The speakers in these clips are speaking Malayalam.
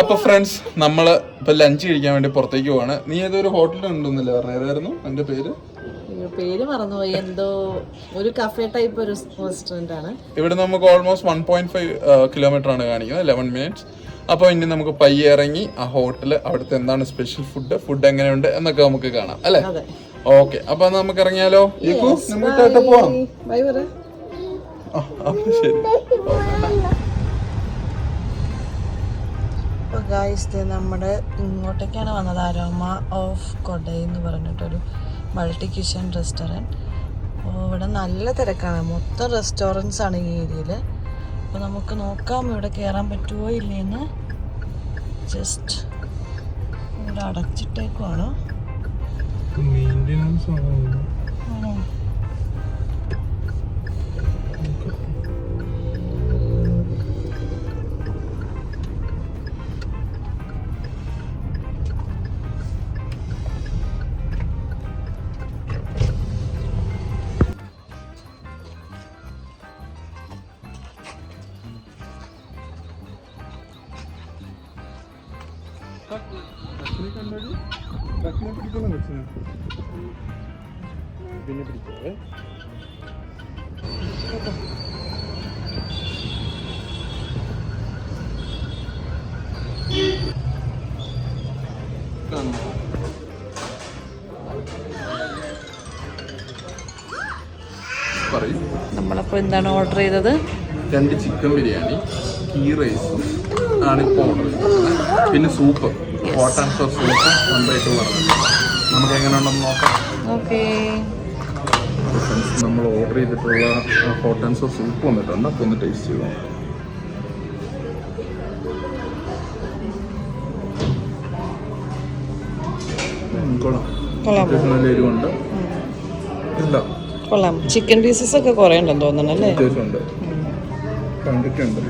അപ്പൊ ഫ്രണ്ട്സ് നമ്മൾ ഇപ്പൊ ലഞ്ച് കഴിക്കാൻ വേണ്ടി പുറത്തേക്ക് പോവാണ്. നീ ഏതൊരു ഹോട്ടലിൽ ഉണ്ടെന്നില്ല പറഞ്ഞ? ഏതായിരുന്നു? എന്റെ പേര്? പേര് മറന്നുപോയി. എന്തോ ഒരു കഫേ ടൈപ്പ് ഒരു റെസ്റ്റോറന്റ് ആണ്. ഇവിടെ നമുക്ക് almost one point five kilometre ആണ് കാണിക്കുന്നത് ലെവൻ മിനിറ്റ്സ് അപ്പോൾ ഇനി നമുക്ക് പയ്യെ ഇറങ്ങി ആ ഹോട്ടൽ അവിടുത്തെ എന്താണ് സ്പെഷ്യൽ ഫുഡ് ഫുഡ് എങ്ങനെയുണ്ട് എന്നൊക്കെ നമുക്ക് കാണാം അല്ലേ? ഓക്കെ അപ്പൊ നമുക്ക് ഇറങ്ങിയാലോ? നമുക്ക് പോവാം. ശരി. അപ്പോൾ ഗായ്സ് നമ്മുടെ ഇങ്ങോട്ടേക്കാണ് വന്നത് അരോമ ഓഫ് കൊടൈ എന്ന് പറഞ്ഞിട്ടൊരു മൾട്ടി കിച്ചൺ റെസ്റ്റോറന്റ് അപ്പോൾ ഇവിടെ നല്ല തിരക്കാണ്. മൊത്തം റെസ്റ്റോറന്റ്സ് ആണ് ഈ ഏരിയയിൽ. അപ്പോൾ നമുക്ക് നോക്കാം ഇവിടെ കയറാൻ പറ്റുമോ ഇല്ലേന്ന്. ജസ്റ്റ് ഇവിടെ അടച്ചിട്ടേക്കുവാണോ. ആണോ? പിന്നെ പിടിക്കാവേ നമ്മളപ്പോൾ എന്താണ് ഓർഡർ ചെയ്തത്? രണ്ട് ചിക്കൻ ബിരിയാണി ഗീ റൈസും ആണ് ഇപ്പോൾ ഓർഡർ ചെയ്തത് പിന്നെ സൂപ്പ് ഹോട്ട് ആൻഡ് സൂപ്പ് നന്നായിട്ട് പറഞ്ഞത് നമുക്ക് എങ്ങനെ ഉണ്ടെന്ന് നോക്കാം. ഓക്കേ. നമ്മൾ ഓർഡർ ചെയ്തിട്ടുള്ള ഹോട്ട് ആൻഡ് സൂപ്പ് വന്നിട്ടുണ്ട്. അപ്പോൾ ഒന്ന് ടേസ്റ്റ് ചെയ്തു കൊള്ളാം. കൊള്ളാമോ അത്യാവശ്യം നല്ല എരിവുണ്ട്. ഇല്ല. കൊള്ളാം. ചിക്കൻ പീസസ് ഒക്കെ കുറേ ഉണ്ടെന്ന് തോന്നുന്നല്ലേ അത്യാവശ്യമുണ്ട് കണ്ടിട്ടുണ്ട്.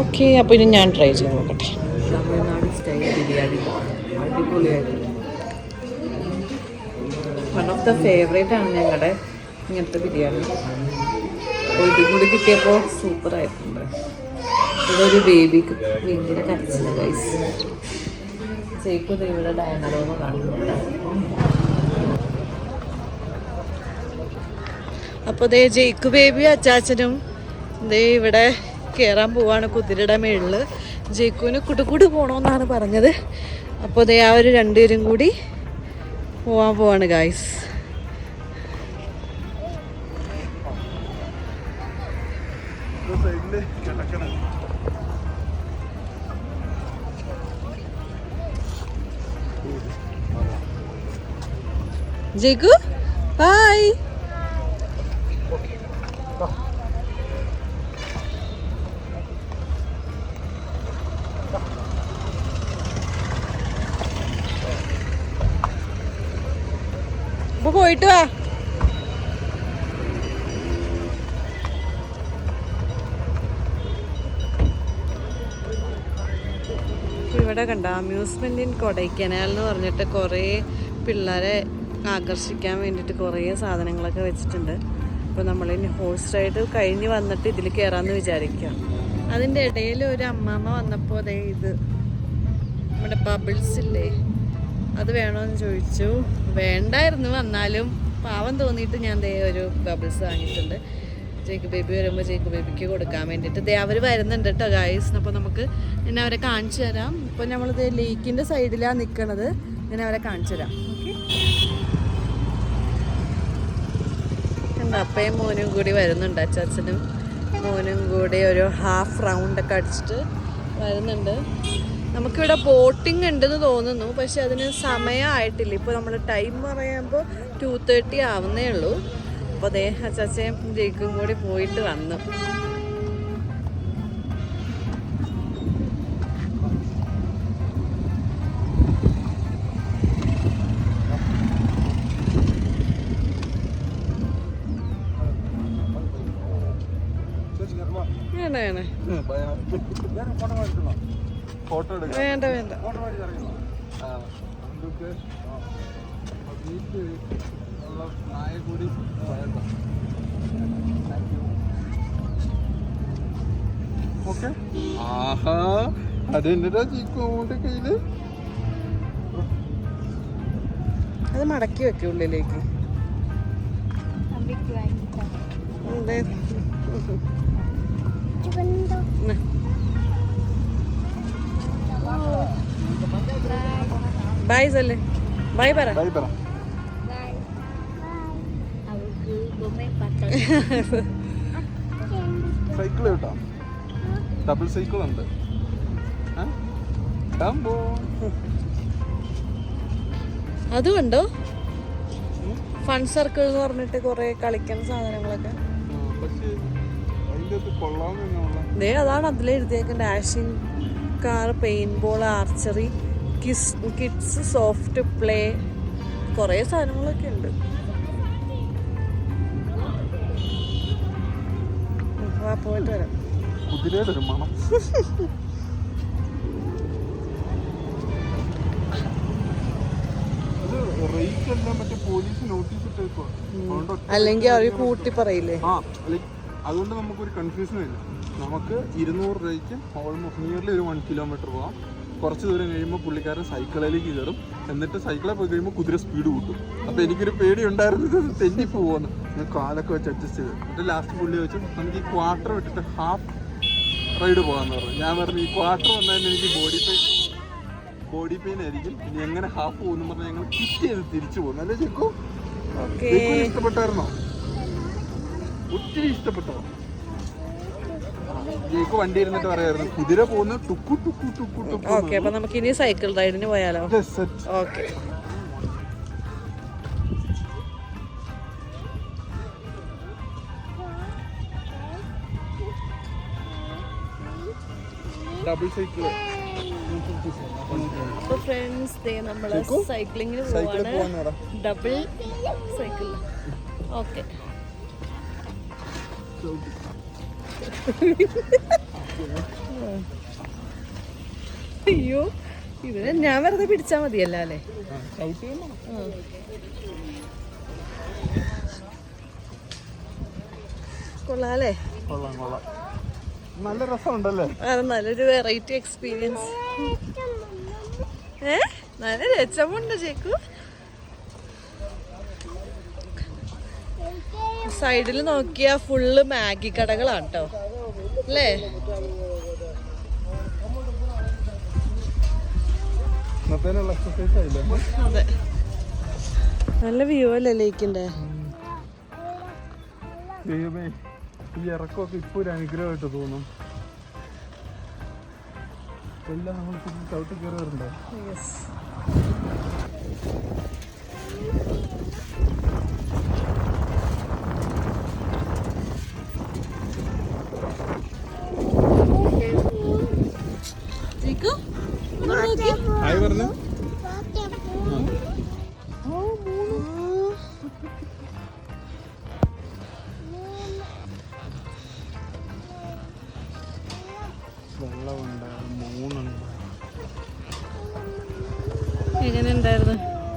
ഓക്കെ അപ്പോൾ ഇനി ഞാൻ ട്രൈ ചെയ്ത് നോക്കട്ടെ. തമിഴ്നാട് സ്റ്റൈൽ ബിരിയാണി. അടിപൊളിയായിട്ട്. വൺ ഓഫ് ദ ഫേവറേറ്റ് ആണ് ഞങ്ങളുടെ ഇങ്ങനത്തെ ബിരിയാണി. അപ്പോൾ ഇതും കൂടി കിട്ടിയപ്പോൾ സൂപ്പർ ആയിട്ടുണ്ട്. ഇതൊരു ബേബിക്ക് ഭയങ്കര കരച്ചില്ല ഗൈസ് ചേക്കും ഇവിടെ ഡയനറോമ കാണുന്നുണ്ട്. അപ്പോൾ ദേ ജയിക്കു ബേബി അച്ചാച്ചനും ദേ ഇവിടെ കയറാൻ പോവാണ് കുതിരയുടെ മേളിൽ ജയ്ക്കുവിന് കുടുകുട് പോകണമെന്നാണ് പറഞ്ഞത്. അപ്പോൾ അതേ ആ ഒരു രണ്ടുപേരും കൂടി പോവാൻ പോവാണ് ഗായ്സ് ജയ്ക്കു ഹായ് അപ്പൊ പോയിട്ട് വാ. ഇവിടെ കണ്ട അമ്യൂസ്മെന്റ് ഇൻ കൊടൈക്കനാൽ എന്ന് പറഞ്ഞിട്ട് കുറേ പിള്ളേരെ ആകർഷിക്കാൻ വേണ്ടിയിട്ട് കുറേ സാധനങ്ങളൊക്കെ വെച്ചിട്ടുണ്ട്. അപ്പോൾ നമ്മൾ ഇനി ഹോഴ്സ് റൈഡ് കഴിഞ്ഞ് വന്നിട്ട് ഇതിൽ കയറാമെന്ന് വിചാരിക്കുക അതിന്റെ ഇടയിൽ ഒരു അമ്മാമ്മ വന്നപ്പോൾ അതേ ഇത് നമ്മുടെ ബബിൾസ് ഇല്ലേ? അത് വേണോന്ന് ചോദിച്ചു. വേണ്ടായിരുന്നു വന്നാലും. പാവം തോന്നിയിട്ട് ഞാൻ ദേ ഒരു ബബിൾസ് വാങ്ങിയിട്ടുണ്ട്. ജേക്ക് ബേബി വരുമ്പോൾ ജേക്ക് ബേബിക്ക് കൊടുക്കാൻ വേണ്ടിയിട്ട്. ദേ അവർ വരുന്നുണ്ട് കേട്ടോ ഗായ്സ് അപ്പോൾ നമുക്ക് ഞാൻ അവരെ കാണിച്ചു തരാം. ഇപ്പോൾ നമ്മളിത് ലേക്കിന്റെ സൈഡിലാണ് നിൽക്കണത് ഞാൻ അവരെ കാണിച്ചു തരാം. ഓക്കെ? അപ്പയും മോനും കൂടി വരുന്നുണ്ട് അച്ചാച്ചനും. മോനും കൂടി ഒരു ഹാഫ് റൗണ്ട് ഒക്കെ അടിച്ചിട്ട് വരുന്നുണ്ട്. നമുക്കിവിടെ ബോട്ടിംഗ് ഉണ്ടെന്ന് തോന്നുന്നു പക്ഷെ അതിന് സമയമായിട്ടില്ല. ഇപ്പോൾ നമ്മൾ ടൈം പറയുമ്പോൾ ടു തേർട്ടി ആവുന്നേ ഉള്ളൂ. അപ്പോൾ അതേ അച്ചാച്ചയും ജയിക്കും കൂടി പോയിട്ട് വന്നു. ഫോട്ടോ വേണ്ട വേണ്ട. ഓക്കെ. ആഹാ അതെന്താ ചീക്കോന്റെ കയ്യിൽ? അത് മടക്കി വെക്ക ഉള്ളിലേക്ക്. അതെ. ബൈ സല്ലേ ബൈ പറ ബൈ പറ സൈക്കിൾ കേട്ടോ. ഡബിൾ സൈക്കിൾ ഉണ്ട്. അതുണ്ടോ ഫൺ സർക്കിൾ എന്ന് പറഞ്ഞിട്ട് കുറെ കളിക്കുന്ന സാധനങ്ങളൊക്കെ. ദേ അതാണ് dashing dashing car paintball ball archery kids kids soft play കുറേ സാധനങ്ങളൊക്കെ ഉണ്ട്. പോയിട്ട് വരാം. കുതിരയുടെ ഒരു റേറ്റ് എല്ലാം മറ്റേ പോലീസ് നോട്ടീസ് ഇട്ടേക്കുവാ. അതുകൊണ്ട് അല്ലെങ്കിൽ അവർ കൂട്ടി പറയില്ലേ? ആ നമുക്ക് അതുകൊണ്ട് നമുക്കൊരു കൺഫ്യൂഷൻ ഇല്ല. നമുക്ക് ഇരുന്നൂറ് രൂപയ്ക്ക് ഓൾമോസ്റ്റ് നിയർലി ഒരു വൺ കിലോമീറ്റർ പോകാം കുറച്ച് ദൂരം കഴിയുമ്പോൾ പുള്ളിക്കാരൻ സൈക്കിളിലേക്ക് കയറും. എന്നിട്ട് സൈക്കിളിൽ പോയി കഴിയുമ്പോൾ കുതിര സ്പീഡ് കൂട്ടും. അപ്പോൾ എനിക്കൊരു പേടി ഉണ്ടായിരുന്നു ഇത് തെന്നി പോകുമെന്ന് ഞാൻ കാലൊക്കെ വെച്ച് അഡ്ജസ്റ്റ് ചെയ്ത്. എന്നിട്ട് ലാസ്റ്റ് പുള്ളി വെച്ച് നമുക്ക് ഈ ക്വാർട്ടർ വിട്ടിട്ട് ഹാഫ് റൈഡ് പോകാമെന്ന് പറഞ്ഞു. ഞാൻ പറഞ്ഞു ഈ ക്വാർട്ടർ വന്നാൽ എനിക്ക് ബോഡി പെയിൻ ബോഡി പെയിൻ ആയിരിക്കും. ഇനി എങ്ങനെ ഹാഫ് പോകുന്നു? പറഞ്ഞാൽ ഞങ്ങൾ കിറ്റ് ചെയ്ത് തിരിച്ചു പോകുന്നു അല്ലേ ചെക്കു? ഇഷ്ടപ്പെട്ടായിരുന്നോ? ഒത്തിരി ഇഷ്ടപ്പെട്ടോ ജയിക്ക് വണ്ടി ഇരുന്നിട്ട് പറയായിരുന്നു. കുതിര പോകുന്ന ടുക്കു ടുക്കു ടുക്കു ടുക്കു ഓക്കെ അപ്പൊ നമുക്ക് ഇനി സൈക്കിൾ റൈഡിന് പോയാലോ. ഓക്കെ. ഡബിൾ സൈക്കിൾ അപ്പൊ ഫ്രണ്ട്സ് ദേ നമ്മൾ സൈക്ലിങ്ങിന് പോവാണ്. Double cycle okay. അയ്യോ ഇതിനെ ഞാൻ വെറുതെ പിടിച്ചാ മതിയല്ലോ അല്ലേ? കൊള്ളാല്ലേ കൊള്ളാം കൊള്ളാം. നല്ല രസമുണ്ടല്ലേ? നല്ലൊരു വെറൈറ്റി എക്സ്പീരിയൻസ് ഏ? നല്ല രസമുണ്ട് ചേക്കു. സൈഡിൽ നോക്കിയാ ഫുള്ള് മാഗി കടകളാണ് കേട്ടോ അല്ലേ? അതെ. നല്ല വ്യൂ അല്ലേ ലേക്കിന്റെ ദൈവമേ ഈ ഇറക്കമൊക്കെ ഇപ്പൊ ഒരു അനുഗ്രഹമായിട്ട് തോന്നും. എല്ലാം നമ്മൾ ചവിട്ടി കയറാറുണ്ടോ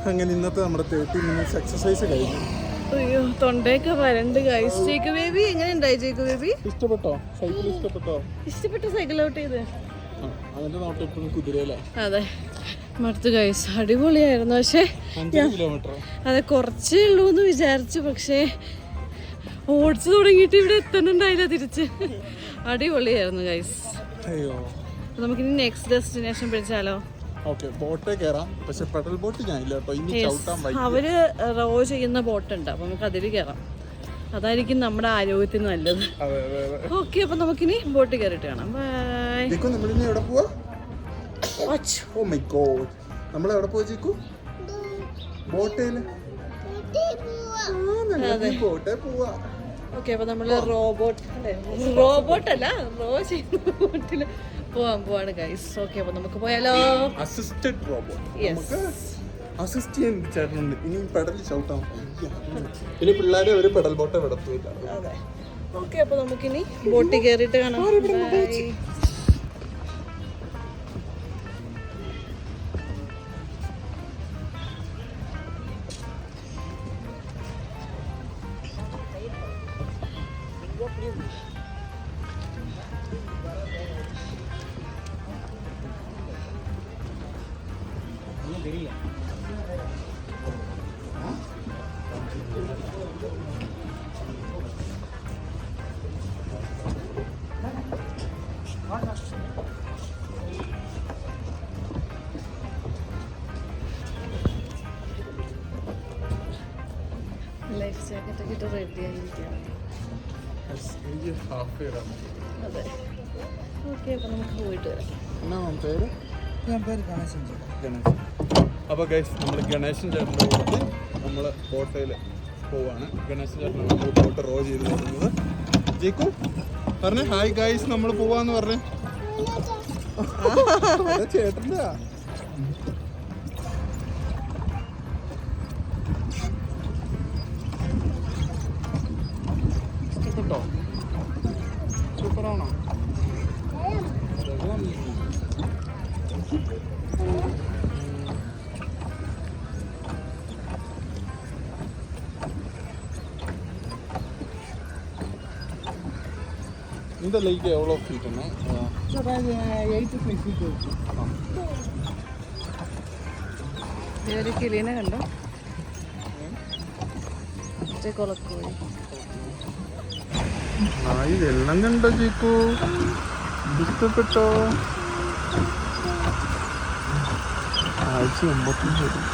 അങ്ങനെ ഇന്നത്തെ നമ്മുടെ തേർട്ടി മിനിറ്റ്സ് എക്സസൈസ് കഴിഞ്ഞു. അയ്യോ തൊണ്ടയൊക്കെ വരണ്ട് ഗൈസ് ബേബി എങ്ങനെ ഉണ്ടായി ബേബി ഇഷ്ടപ്പെട്ടോ? സൈക്കിൾ ഇഷ്ടപ്പെട്ടോ? ഇഷ്ടപ്പെട്ട സൈക്കിൾ ഔട്ട് ചെയ്ത്? അതിന്റെ നോട്ടം അതെ. മടുത്തു ഗൈസ് അടിപൊളിയായിരുന്നു. പക്ഷേ അതെ കുറച്ചേ ഉള്ളൂ എന്ന് വിചാരിച്ചു. പക്ഷേ ഓടിച്ചു തുടങ്ങിയിട്ട് ഇവിടെ എത്തുന്നുണ്ടായില്ല തിരിച്ച്. അടിപൊളിയായിരുന്നു ഗൈസ് അയ്യോ. നമുക്കിനി നെക്സ്റ്റ് ഡെസ്റ്റിനേഷൻ പിടിച്ചാലോ? ബോട്ടേ കയറാം പക്ഷെ പെഡൽ ബോട്ട് ഞാൻ കേട്ടോ. ഇനി ചവിട്ടാൻ വൈകി അവർ റോ ചെയ്യുന്ന ബോട്ട് ഉണ്ട് അപ്പൊ നമുക്ക് അതിൽ കയറാം അതായിരിക്കും നമ്മുടെ ആരോഗ്യത്തിന് നല്ലത്. ഓക്കെ അപ്പൊ നമുക്കിനി ബോട്ട് കയറിയിട്ട് കാണാം. ബൈ. നമ്മളിനി എവിടെ പോവാ? Oh my God. നമ്മൾ എവിടെ പോവാ ബോട്ടേൽ ബോട്ടേ പോവാ. ഓക്കെ അപ്പൊ നമ്മൾ റോബോട്ട് റോബോട്ട് അല്ല? റോ ചെയ്യുന്ന ബോട്ടിൽ. പോവാൻ പോവാണ് ഗൈസ് ഓക്കെ അപ്പൊ നമുക്ക് പോയാലോ? അസിസ്റ്റഡ് റോബോട്ട് യെസ് അസിസ്റ്റ് ചെയ്യാൻ ചേട്ടനുണ്ട്. ഇനി പെടൽ ചവിട്ടാൻ വയ്യ. ഇനി പിള്ളേരെ ഒരു പെടൽ ബോട്ടെ വിടത്തില്ല ഓക്കെ അപ്പൊ നമുക്കിനി ബോട്ടിൽ കയറിയിട്ട് കാണാം. അതെ ഓക്കെ അപ്പം നമുക്ക് പോയിട്ട് വരാം അപ്പോൾ ഗൈസ് നമ്മൾ ഗണേശൻ ചേട്ടന്റെ കൂടെ നമ്മൾ കോട്ടയിൽ പോവാണ്. ഗണേശൻ ചേട്ടനാണ് നമ്മൾ ബോട്ട് റോ ചെയ്ത് തരുന്നത് ജയിക്കു. പറഞ്ഞേ ഹായ് ഗൈസ് നമ്മൾ പോവാന്ന് പറഞ്ഞേ. ചേട്ടന്റെ இந்த லைக் எவ்வளோ ஃபீட்டுண்ணா എയ്റ്റ് ഫീറ്റ് ദേ ഒരു കിളീനെ കണ്ടോ മറ്റേ കൊളക്കോഴി ആ ഇതെല്ലാം കണ്ടോ ചീക്കു ഇഷ്ടപ്പെട്ടോ ആഴ്ച എൺപത്തഞ്ച് വരും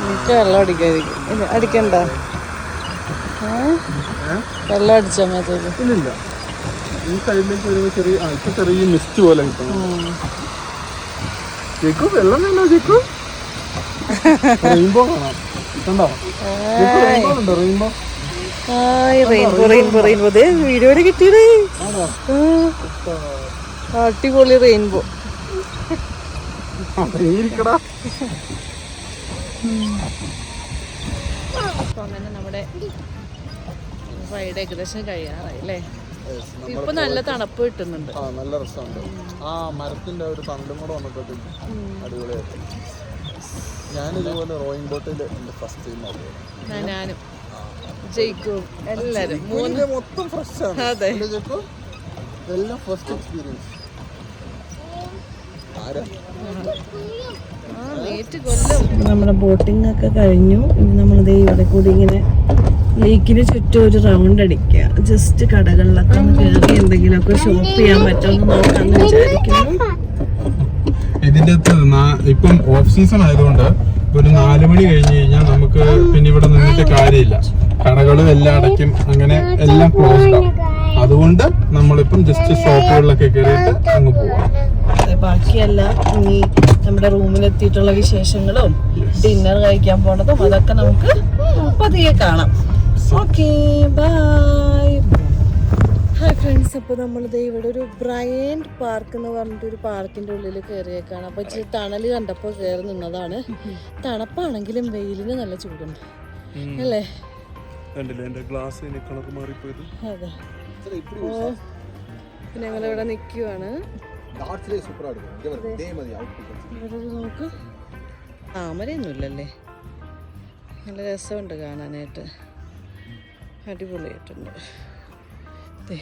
എനിക്ക് വെള്ളം അടിക്കാതിരിക്കും ഇല്ല അടിക്കണ്ട ഏ? ഏ? വെള്ളം അടിച്ചാൽ മതി ഇല്ലില്ല. ഈ സൈഡിലേക്ക് വരുമ്പോൾ ചെറിയ ആ ഇപ്പൊ ചെറിയ മിസ്റ്റ് പോലെ ചീക്കു വെള്ളം വേണോ ചീക്കു? റെയിൻബോ കാണാം. കണ്ടോ? റെയിൻബോ ഉണ്ടോ റെയിൻബോ റെയിൻബോ റെയിൻബോ റെയിൻബോ ദേ വീഡിയോയിൽ കിട്ടിയതേ. ആണോ? ആ, അടിപൊളി റെയിൻബോ ഇരിക്കടാ. അപ്പൊ അങ്ങനെ നമ്മുടെ റൈഡ് ഏകദേശം കഴിയാറായി അല്ലേ? ഇപ്പൊ നല്ല തണുപ്പ് കിട്ടുന്നുണ്ട്. ആ നല്ല രസമുണ്ട്. ആ മരത്തിന്റെ ഒരു തണ്ടും കൂടെ വന്നപ്പോഴത്തേക്കും അടിപൊളിയായിട്ട്. ഞാൻ ഇതുപോലെ റോയിങ് ബോട്ടിൽ എന്റെ ഫസ്റ്റ് ടൈം ആ, ഞാനും. ജയിക്കും എല്ലാരും. മൂന്ന് മൊത്തം ഫ്രഷ് ആണ്. അതെ. എല്ലാം ഫസ്റ്റ് എക്സ്പീരിയൻസ് ആരാ? നമ്മുടെ ബോട്ടിംഗ് ഒക്കെ കഴിഞ്ഞു. ഇനി നമ്മളിത് ഇവിടെ കൂടി ഇങ്ങനെ ലേക്കിന് ചുറ്റും ഒരു റൗണ്ട് അടിക്കുക. ജസ്റ്റ് കടകളിലൊക്കെ ഒന്ന് കയറി എന്തെങ്കിലുമൊക്കെ ഷോപ്പ് ചെയ്യാൻ പറ്റുമെന്ന് നോക്കാന്ന് വിചാരിക്കുന്നു. ഇതിന്റെ ഇപ്പം ഓഫ് സീസൺ ആയതുകൊണ്ട് ഒരു നാലു മണി കഴിഞ്ഞ് കഴിഞ്ഞാൽ നമുക്ക് പിന്നെ ഇവിടെ നിന്നിട്ട് കാര്യമില്ല. കടകളും എല്ലാം അടയ്ക്കും. അങ്ങനെ എല്ലാം ക്ലോസ്ഡ് ആവും അതുകൊണ്ട് നമ്മളിപ്പം ജസ്റ്റ് ഷോപ്പുകളിലൊക്കെ കയറിയിട്ട് അങ്ങ് പോവാം. ബാക്കിയല്ല ഇനി നമ്മുടെ റൂമിലെത്തിയിട്ടുള്ള വിശേഷങ്ങളും ഡിന്നർ കഴിക്കാൻ പോണതും അതൊക്കെ നമുക്ക് പതിയെ കാണാം. ഓക്കെ ബൈ ഹായ് ഫ്രണ്ട്സ് അപ്പോൾ നമ്മളിത് ഇവിടെ ഒരു ബ്രയൻഡ് പാർക്ക് എന്ന് പറഞ്ഞിട്ട് ഒരു പാർക്കിന്റെ ഉള്ളിൽ കയറിയേക്കാണ് അപ്പോൾ ഇച്ചിരി തണൽ കണ്ടപ്പോൾ കയറി നിന്നതാണ്. തണുപ്പാണെങ്കിലും വെയിലിന് നല്ല ചൂടുണ്ട്. അല്ലേ? ഗ്ലാസ് അതെ. ഓ. ഞങ്ങളിവിടെ നിൽക്കുവാണ് താമരയൊന്നുമില്ലല്ലേ? നല്ല രസമുണ്ട് കാണാനായിട്ട്. അടിപൊളിയായിട്ടുണ്ട് ദേ.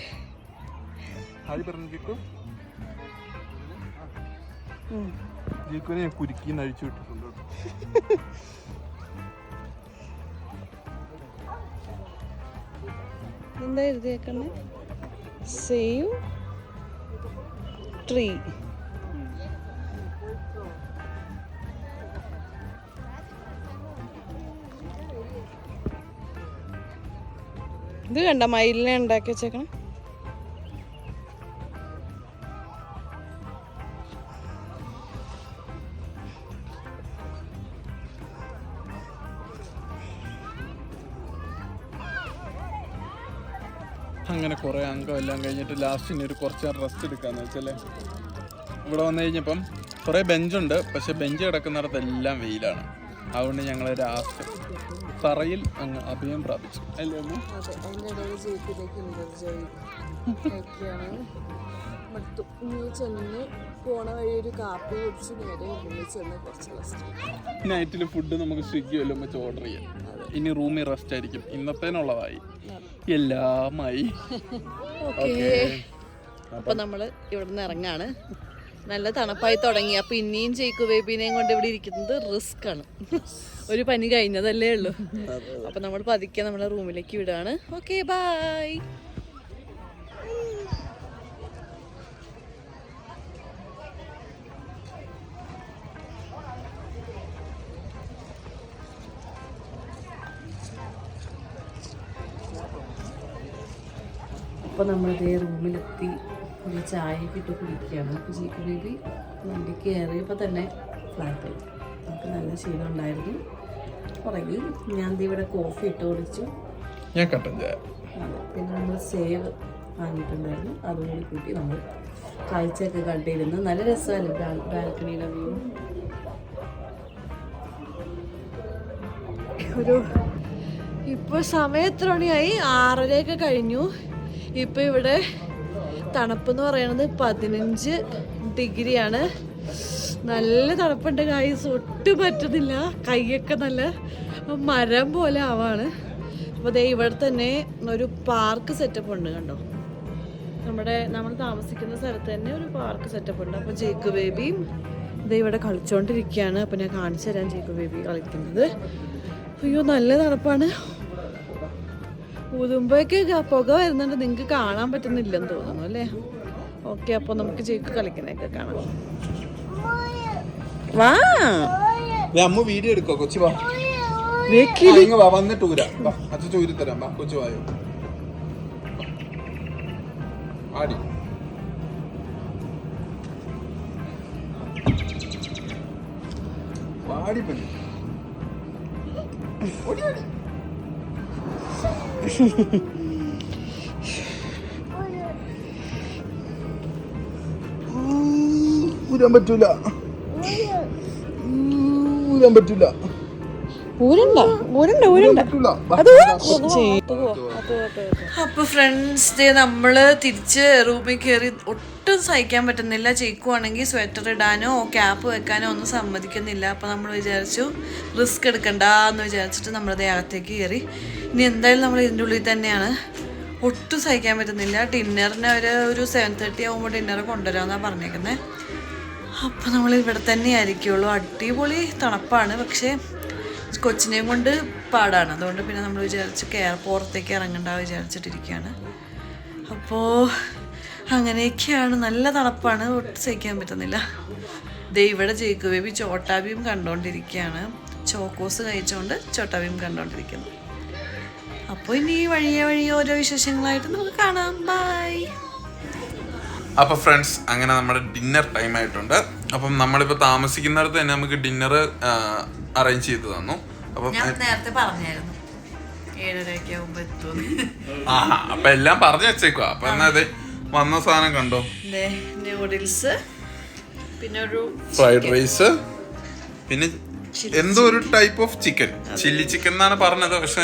ഹായ് പറഞ്ഞു ജീക്കു ഉം. ജീക്കുവിനെ ഞാൻ കുരുക്കിന്ന് അഴിച്ചു വിട്ടിട്ടുണ്ട്. എന്താ എഴുതിയേക്കണേ സേവ് ട്രീ ഇത് കണ്ട? മയിലിനെ ഉണ്ടാക്കി വെച്ചേക്കണം. അങ്ങനെ കുറേ അംഗം എല്ലാം കഴിഞ്ഞിട്ട് ലാസ്റ്റ് ഇനി ഒരു കുറച്ച് നേരം റെസ്റ്റ് എടുക്കാന്ന് വെച്ചല്ലേ? ഇവിടെ വന്നു കഴിഞ്ഞപ്പം കുറേ ബെഞ്ചുണ്ട് പക്ഷെ ബെഞ്ച് കിടക്കുന്നിടത്തെല്ലാം വെയിലാണ്. അതുകൊണ്ട് ഞങ്ങൾ ലാസ്റ്റ് തറയിൽ അങ്ങ് അഭയം പ്രാപിച്ചു. അല്ലേ മടുത്തു ചെന്ന് പോണ വഴി ഒരു കാപ്പി കുടിച്ച് നേരെ ഉള്ളിൽ ചെന്ന് കുറച്ച് റെസ്റ്റ് നൈറ്റിൽ ഫുഡ് നമുക്ക് സ്വിഗ്ഗി വല്ലതും വെച്ച് ഓർഡർ ചെയ്യാം. ഇനി റൂമിൽ റെസ്റ്റ് ആയിരിക്കും. ഇന്നത്തേനുള്ളതായി. എല്ലാമായി. ഓക്കെ അപ്പോൾ നമ്മൾ ഇവിടുന്ന് ഇറങ്ങാണ്. നല്ല തണുപ്പായി തുടങ്ങി. അപ്പൊ ഇനിയും ജയിക്കു ബേബിനെയും കൊണ്ട് ഇവിടെ ഇരിക്കുന്നത് റിസ്ക് ആണ്. ഒരു പനി കഴിഞ്ഞതല്ലേ ഉള്ളൂ. അപ്പൊ നമ്മൾ പതുക്കെ നമ്മളെ റൂമിലേക്ക് വിടാണ്. ഓക്കെ ബൈ അപ്പോൾ നമ്മളിതേ റൂമിലെത്തി. ഒരു ചായയൊക്കെ ഇട്ട് കുടിക്കുകയാണ്. അപ്പോൾ ജീക്ക് ബേബി വണ്ടി കയറിയപ്പോൾ തന്നെ ഫ്ലാറ്റായി നമുക്ക് നല്ല ക്ഷീണം ഉണ്ടായിരുന്നു. ഉറങ്ങി. ഞാൻ ദേ ഇവിടെ കോഫി ഇട്ട് കുടിച്ചു. ഞാൻ കട്ടൻ ചായ. പിന്നെ നമ്മൾ സേവ് വാങ്ങിയിട്ടുണ്ടായിരുന്നു. അതും കൂടി കൂട്ടി നമ്മൾ കാഴ്ചയൊക്കെ കണ്ടിരുന്നു നല്ല രസമല്ലേ ബാൽക്കണിയുടെ വ്യൂ ഒരു ഇപ്പോൾ സമയം എത്ര മണിയായി? ആറരയൊക്കെ കഴിഞ്ഞു. ഇപ്പോൾ ഇവിടെ തണുപ്പെന്ന് പറയുന്നത് പതിനഞ്ച് ഡിഗ്രിയാണ്. നല്ല തണുപ്പുണ്ട് കായസ് ഒട്ടും പറ്റുന്നില്ല. കൈയൊക്കെ നല്ല മരം പോലെ ആവാണ്. അപ്പോൾ ദേ ഇവിടെ തന്നെ ഒരു പാർക്ക് സെറ്റപ്പ് ഉണ്ട് കണ്ടോ? നമ്മുടെ നമ്മൾ താമസിക്കുന്ന സ്ഥലത്ത് തന്നെ ഒരു പാർക്ക് സെറ്റപ്പ് ഉണ്ട്. അപ്പോൾ ജേക്കു ബേബിയും ഇത് ഇവിടെ കളിച്ചുകൊണ്ടിരിക്കുകയാണ് അപ്പോൾ ഞാൻ കാണിച്ചു തരാം ജേക്കു ബേബി കളിക്കുന്നത്. അയ്യോ നല്ല തണുപ്പാണ്. ഊതുമ്പോഴൊക്കെ പുക വരുന്നുണ്ട്. നിങ്ങൾക്ക് കാണാൻ പറ്റുന്നില്ലെന്ന് തോന്നുന്നു അല്ലേ? ഓക്കെ അപ്പോൾ നമുക്ക് ചേക്ക് കളിക്കുന്നതൊക്കെ കാണാം. വാ. അമ്മ വീഡിയോ എടുക്കോ കൊച്ചു വാ. വാ വന്നിട്ട് ഊരാ വാ അച്ഛൻ ഊരി തരാം വാ കൊച്ചു വായോ. ആടി. ഓടി, ഓടി. ഊരാൻ പറ്റൂല. ഊരാൻ പറ്റൂല. ഊരുണ്ട? ഊരുണ്ട? ഊരുണ്ട? പറ്റൂല. വാ. അപ്പൊ ഫ്രണ്ട്സ് ഡേ നമ്മൾ തിരിച്ച് റൂമിൽ കയറി ഒട്ടും സഹിക്കാൻ പറ്റുന്നില്ല. ചേക്കുവാണെങ്കിൽ സ്വെറ്റർ ഇടാനോ ക്യാപ്പ് വെക്കാനോ ഒന്നും സമ്മതിക്കുന്നില്ല. അപ്പോൾ നമ്മൾ വിചാരിച്ചു റിസ്ക് എടുക്കണ്ട എന്ന് വിചാരിച്ചിട്ട് നമ്മളത് അകത്തേക്ക് കയറി. ഇനി എന്തായാലും നമ്മൾ ഇതിന്റെ ഉള്ളിൽ തന്നെയാണ്. ഒട്ടും സഹിക്കാൻ പറ്റുന്നില്ല. ഡിന്നറിന് അവർ ഒരു സെവൻ തേർട്ടി ആകുമ്പോൾ ഡിന്നർ കൊണ്ടുവരാമെന്നാണ് പറഞ്ഞേക്കുന്നത് അപ്പോൾ നമ്മൾ ഇവിടെ തന്നെ ആയിരിക്കുള്ളൂ അടിപൊളി തണുപ്പാണ്. പക്ഷേ കൊച്ചിനെയും കൊണ്ട് പാടാണ്. അതുകൊണ്ട് പിന്നെ നമ്മൾ വിചാരിച്ച് കയർ പുറത്തേക്ക് ഇറങ്ങണ്ട വിചാരിച്ചിട്ടിരിക്കുകയാണ്. അപ്പോൾ അങ്ങനെയൊക്കെയാണ്. നല്ല തണുപ്പാണ്. ഒട്ടും സഹിക്കാൻ പറ്റുന്നില്ല. ദേ ഇവിടെ ജയിക്കു ബേബി ചോട്ടാബിയും കണ്ടുകൊണ്ടിരിക്കുകയാണ് ചോക്കോസ് കഴിച്ചുകൊണ്ട് ചോട്ടാബിയും കണ്ടുകൊണ്ടിരിക്കുന്നു അപ്പോൾ ഇനി വഴിയെ വഴിയെ ഓരോ വിശേഷങ്ങളായിട്ട് നമുക്ക് കാണാം. ബൈ അപ്പൊ ഫ്രണ്ട്സ് അങ്ങനെ നമ്മുടെ ഡിന്നർ ടൈം ആയിട്ടുണ്ട്. അപ്പം നമ്മളിപ്പോ താമസിക്കുന്നിടത്ത് തന്നെ നമുക്ക് ഡിന്നർ അറേഞ്ച് ചെയ്തു തന്നു. അപ്പം ഞാൻ നേരത്തെ പറഞ്ഞായിരുന്നു. ഏഴരയൊക്കെ അപ്പൊ എല്ലാം പറഞ്ഞു വെച്ചേക്കുവാ. അപ്പൊ എന്നാ അതെ വന്ന സാധനം കണ്ടോ? നൂഡിൽസ് പിന്നെ ഒരു ഫ്രൈഡ് റൈസ് പിന്നെ എന്തോ ഒരു type of chicken chilli chicken എന്നാണ് പറഞ്ഞത് പക്ഷെ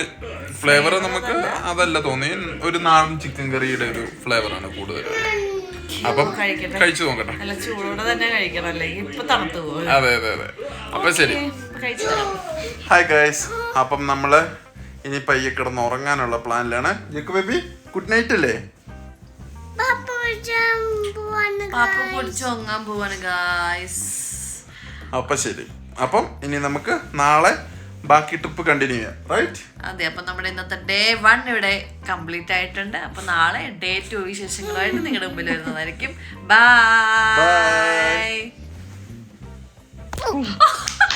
ഫ്ലേവർ നമുക്ക് അതല്ല തോന്നി ഒരു നാടൻ ചിക്കൻ കറിയുടെ ഒരു ഫ്ലേവറാണ് കൂടുതൽ അപ്പം. കഴിച്ചു നോക്കട്ടെ. നല്ല ചൂടോടെ തന്നെ കഴിക്കണം അല്ലെങ്കിൽ ഇപ്പൊ തണുത്തു പോകും അതെ അതെ അതെ. അപ്പൊ ശരി. ഹായ് ഗൈസ് അപ്പം നമ്മൾ ഇനി പയ്യെ കിടന്ന് ഉറങ്ങാനുള്ള പ്ലാനിലാണ് ജെക്ക് ബേബി ഗുഡ് നൈറ്റ് അല്ലേ? പാപ്പ പൊടിച്ച് ഒങ്ങാൻ പോവാണ് ഗായ്സ് അപ്പൊ ശരി. അപ്പം ഇനി നമുക്ക് നാളെ ബാക്കി ട്രിപ്പ് കണ്ടിന്യൂ ചെയ്യാം. റൈറ്റ് അതെ അപ്പൊ നമ്മുടെ ഇന്നത്തെ ഡേ വൺ ഇവിടെ കംപ്ലീറ്റ് ആയിട്ടുണ്ട്. അപ്പൊ നാളെ ഡേ ടു വിശേഷങ്ങളായിട്ട് നിങ്ങളുടെ മുമ്പിൽ വരുന്നതായിരിക്കും. ബൈ